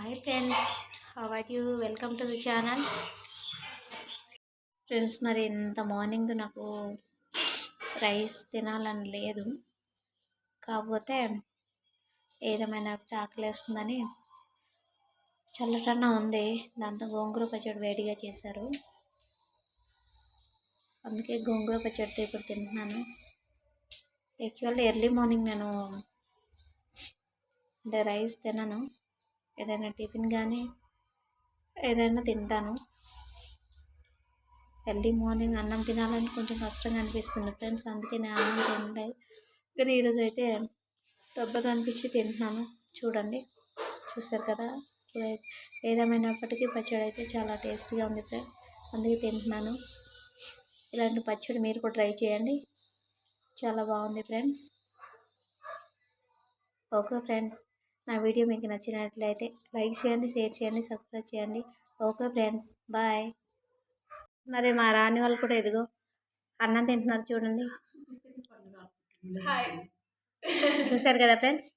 Hi friends how are you welcome to the channel friends మరి ఇంత morning నాకు rice తినాలని లేదు. కాకపోతే ఏదేమైనా ఆకలేస్తుందని చల్లటన్న ఉంది. దాంతో గోంగూర పచ్చడి వేడిగా చేశారు. అందుకే గోంగూర పచ్చడితో ఇప్పుడు తింటున్నాను. యాక్చువల్లీ ఎర్లీ మార్నింగ్ నేను అంటే రైస్ తినను. ఏదైనా టిఫిన్ కానీ ఏదైనా తింటాను. ఎర్లీ మార్నింగ్ అన్నం తినాలని కొంచెం కష్టంగా అనిపిస్తుంది ఫ్రెండ్స్. అందుకే నేను అన్నం తినలేదు కానీ ఈరోజు అయితే దెబ్బగా అనిపించి తింటున్నాను. చూడండి. చూసారు కదా? ఏదేమైనప్పటికీ పచ్చడి అయితే చాలా టేస్టీగా ఉంది ఫ్రెండ్స్. అందుకే తింటున్నాను. ఇలాంటి పచ్చడి మీరు కూడా ట్రై చేయండి. చాలా బాగుంది ఫ్రెండ్స్. Okay friends. నా వీడియో మీకు నచ్చినట్లయితే లైక్ చేయండి షేర్ చేయండి సబ్స్క్రైబ్ చేయండి. Okay friends bye. మరి మా రాని వాళ్ళు కూడా ఎదుగో అన్నం తింటున్నారు చూడండి. చూసారు కదా ఫ్రెండ్స్?